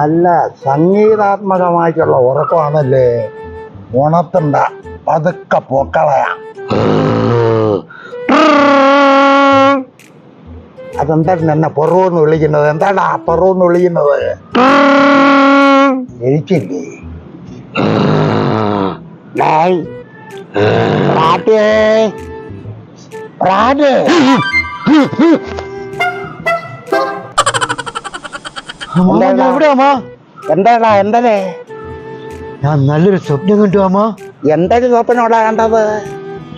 നല്ല സംഗീതാത്മകമായിട്ടുള്ള ഉറക്കമാണല്ലേ? ഉണത്തണ്ട പതുക്കെ പൊക്കളയാ. അതെന്താണ് എന്നെ പൊറവെന്ന് വിളിക്കുന്നത്? എന്താണ് ആ പൊറവെന്ന് വിളിക്കുന്നത് എഴുച്ചില്ലേ പ്രാട്ടേ, പ്രാട്ടേ. എന്താടാ? എന്തേ ഞാൻ നല്ലൊരു സ്വപ്നം കണ്ടു അമ്മ. എന്തൊരു സ്വപ്നോടാ കണ്ടത്?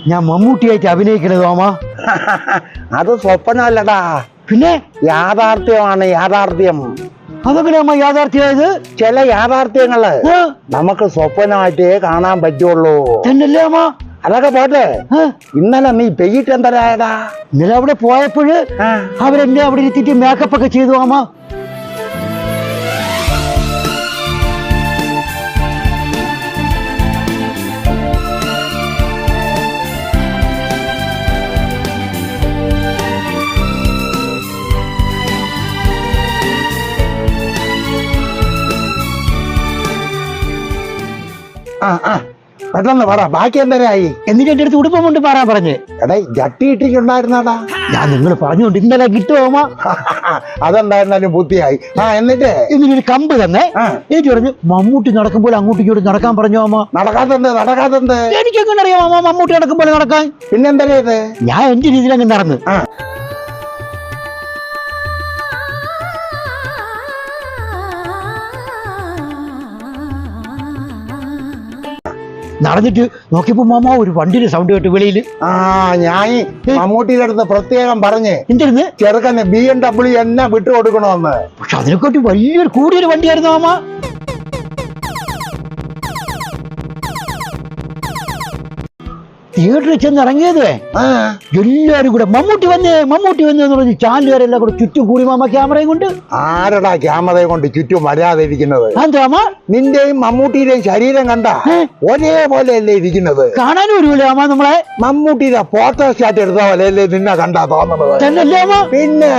ഞാൻ മമ്മൂട്ടിയായിട്ട് അഭിനയിക്കണത് അമ്മ. അത് സ്വപ്നമല്ലടാ. പിന്നെ? യാഥാർത്ഥ്യമാണ് യാഥാർത്ഥ്യം. അതെങ്ങനെ അമ്മ യാഥാർത്ഥ്യമായത്? ചില യാഥാർത്ഥ്യങ്ങൾ നമുക്ക് സ്വപ്നമായിട്ടേ കാണാൻ പറ്റുള്ളൂ. തന്നല്ലേ അമ്മ? അതൊക്കെ പോട്ടെ. ഇന്നലെ നീ പെയ്യിട്ട് എന്തരായടാ ഇന്നലെ അവിടെ പോയപ്പോഴ് അവരെന്നെ അവിടെ ഇരുത്തിട്ട് മേക്കപ്പ് ഒക്കെ ചെയ്തു അമ്മ. ആ, ആ. പെട്ടെന്ന് പറ ബാക്കി എന്തരായി എന്നിട്ട് എന്റെ അടുത്ത് ഉടുപ്പം കൊണ്ട് പാറാൻ പറഞ്ഞ്. എടേ ജട്ടി ഇട്ടിട്ടുണ്ടായിരുന്നാടാ. ഞാൻ നിങ്ങൾ പറഞ്ഞുകൊണ്ട് ഇന്നലെ കിട്ടുമോ അതെന്തായിരുന്നാലും ബുദ്ധിയായി. ആ എന്നിട്ട്? ഇതിനൊരു കമ്പ് തന്നെ. എനിക്ക് പറഞ്ഞു മമ്മൂട്ടി നടക്കുമ്പോൾ അങ്ങോട്ടും ഇങ്ങോട്ട് നടക്കാൻ പറഞ്ഞു അമ്മ? നടക്കാത്തത് നടക്കാത്തത് എനിക്ക് എങ്ങനെ അറിയാം അമ്മ മമ്മൂട്ടി നടക്കുമ്പോൾ നടക്കാൻ? പിന്നെന്തരേ ഞാൻ എന്റെ രീതിയിൽ അങ്ങ് നടന്നു. നടന്നിട്ട് നോക്കിയപ്പോ മാമ ഒരു വണ്ടിയുടെ സൗണ്ട് കേട്ടു വെളിയിൽ ആ ഞാൻ മമ്മൂട്ടിയുടെ അടുത്ത് പ്രത്യേകം പറഞ്ഞ് എന്തിരുന്ന്? ചെറുക്കന് ബി എം ഡബ്ല്യു എന്നെ വിട്ടുകൊടുക്കണമെന്ന്. പക്ഷെ അതിനെക്കാട്ടി വലിയൊരു കൂടിയൊരു വണ്ടിയായിരുന്നു മാമ. തിയേറ്ററിൽ ചെന്ന് ഇറങ്ങിയത് ആ. എല്ലാരും കൂടെ മമ്മൂട്ടി വന്നേ മമ്മൂട്ടി വന്നേ എന്ന് പറഞ്ഞ് ചാനലുകാരെല്ലാം കൂടെ ചുറ്റും കൂടി മാമ ക്യാമറയും കൊണ്ട്. ആരടാ ക്യാമറയും കൊണ്ട് ചുറ്റും വരാതിരിക്കുന്നത് എന്താ മാമ? നിന്റെയും മമ്മൂട്ടിയുടെയും ശരീരം കണ്ട ഒരേപോലെ അല്ലേ ഇരിക്കുന്നത്? കാണാനും ഒരുപോലെ അമ്മ നമ്മളെ. മമ്മൂട്ടിയുടെ ഫോട്ടോ സ്റ്റാറ്റ് എടുത്ത പോലെ അല്ലേ നിന്നെ കണ്ടാ തോന്നുന്നത്? പിന്നെ?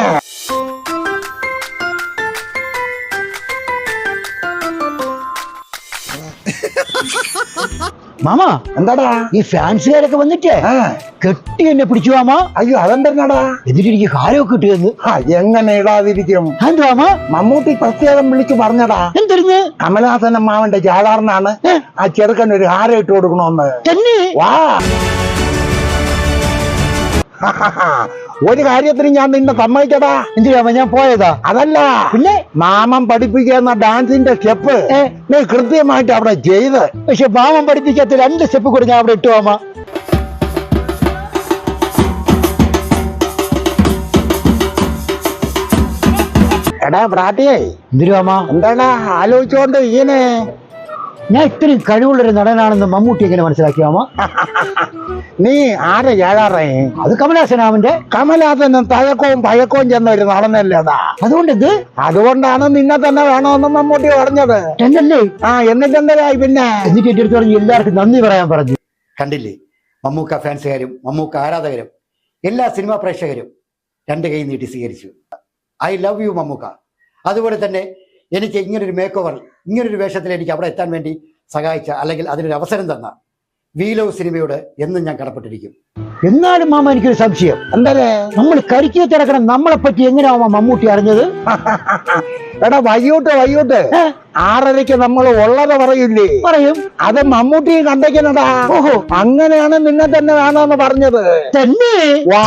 മാമ എന്താടാ? ഈ ഫാൻസുകാരൊക്കെ വന്നിട്ടേ കെട്ടി എന്നെ പിടിച്ചു മാമാ. അയ്യോ അതെന്തെന്നാടാ? എന്നിട്ട് എനിക്ക് കാലമൊക്കെ കിട്ടിയെന്ന് എങ്ങനെ ഇടാതിരിക്കും? എന്താ മാമ മമ്മൂട്ടി പ്രത്യേകം വിളിച്ചു പറഞ്ഞടാ. എന്തിരുന്ന് കമലഹാസൻ അമ്മാവന്റെ ചാടാറിനാണ് ആ ചെറുക്കൻ ഒരു ഹാരം ഇട്ട് കൊടുക്കണോന്ന്. തന്നെ വാ. ഒരു കാര്യത്തിന് ഞാൻ നിന്നെ സമ്മതിക്കടാ. എന്തിനാ ഞാൻ പോയതാ. അതല്ല. പിന്നെ? മാമൻ പഠിപ്പിക്കുന്ന ഡാൻസിന്റെ സ്റ്റെപ്പ്. നീ കൃത്യമായിട്ട് അവിടെ ചെയ്ത്. പക്ഷെ മാമൻ പഠിപ്പിക്കാത്ത രണ്ട് സ്റ്റെപ്പ് കൂടെ ഞാൻ അവിടെ ഇട്ടു മാമ. എടാ പ്രാട്ടിയേ. എന്തിനു മാമ? എന്താടാ ആലോചിച്ചോണ്ട് ഇങ്ങനെ? ഞാൻ ഇത്രയും കഴിവുള്ളൊരു നടനാണെന്ന് മമ്മൂട്ടി എങ്ങനെ മനസ്സിലാക്കിയാമോ നീ ആരെ ഏഴാറേ അത് കമലാസനാമന്റെ കമലാസനും തഴക്കവും പഴക്കവും ചെന്ന ഒരു നടന്നല്ലേതാ അതുകൊണ്ട് ഇത് അതുകൊണ്ടാണ് നിന്നെ തന്നെ വേണമെന്ന് മമ്മൂട്ടി പറഞ്ഞത്. എന്നല്ലേ ആ എന്നിട്ടെന്തരായി പിന്നെ? എന്നിട്ട് പറഞ്ഞു എല്ലാവർക്കും നന്ദി പറയാൻ പറഞ്ഞു. കണ്ടില്ലേ? മമ്മൂക്ക ഫാൻസുകാരും മമ്മൂക്ക ആരാധകരും എല്ലാ സിനിമാ പ്രേക്ഷകരും രണ്ട് കൈ നീട്ടി സ്വീകരിച്ചു. ഐ ലവ് യു മമ്മൂക്ക. അതുപോലെ തന്നെ എനിക്ക് ഇങ്ങനൊരു മേക്ക് ഓവർ ഇങ്ങനൊരു വേഷത്തിൽ എനിക്ക് അവിടെ എത്താൻ വേണ്ടി സഹായിച്ച അല്ലെങ്കിൽ അതിനൊരു അവസരം തന്ന വീലോ സിനിമയോട് എന്നും ഞാൻ കടപ്പെട്ടിരിക്കും. എന്നാലും മാമ എനിക്കൊരു സംശയം. എന്താ നമ്മൾ കരിക്കിൽ തിരക്കണം നമ്മളെ പറ്റി എങ്ങനെയാവാ മാമ മമ്മൂട്ടി അറിഞ്ഞത്? എടാ വയ്യോട്ട് വയ്യോട്ട് ഏ? ആറരയ്ക്ക് നമ്മൾ ഉള്ളത് പറയില്ലേ? പറയും. അത് മമ്മൂട്ടി കണ്ടേക്കണടാ ഓഹോ. അങ്ങനെയാണ് നിന്നെ തന്നെ വേണമെന്ന് പറഞ്ഞത്. തന്നെ? വാ.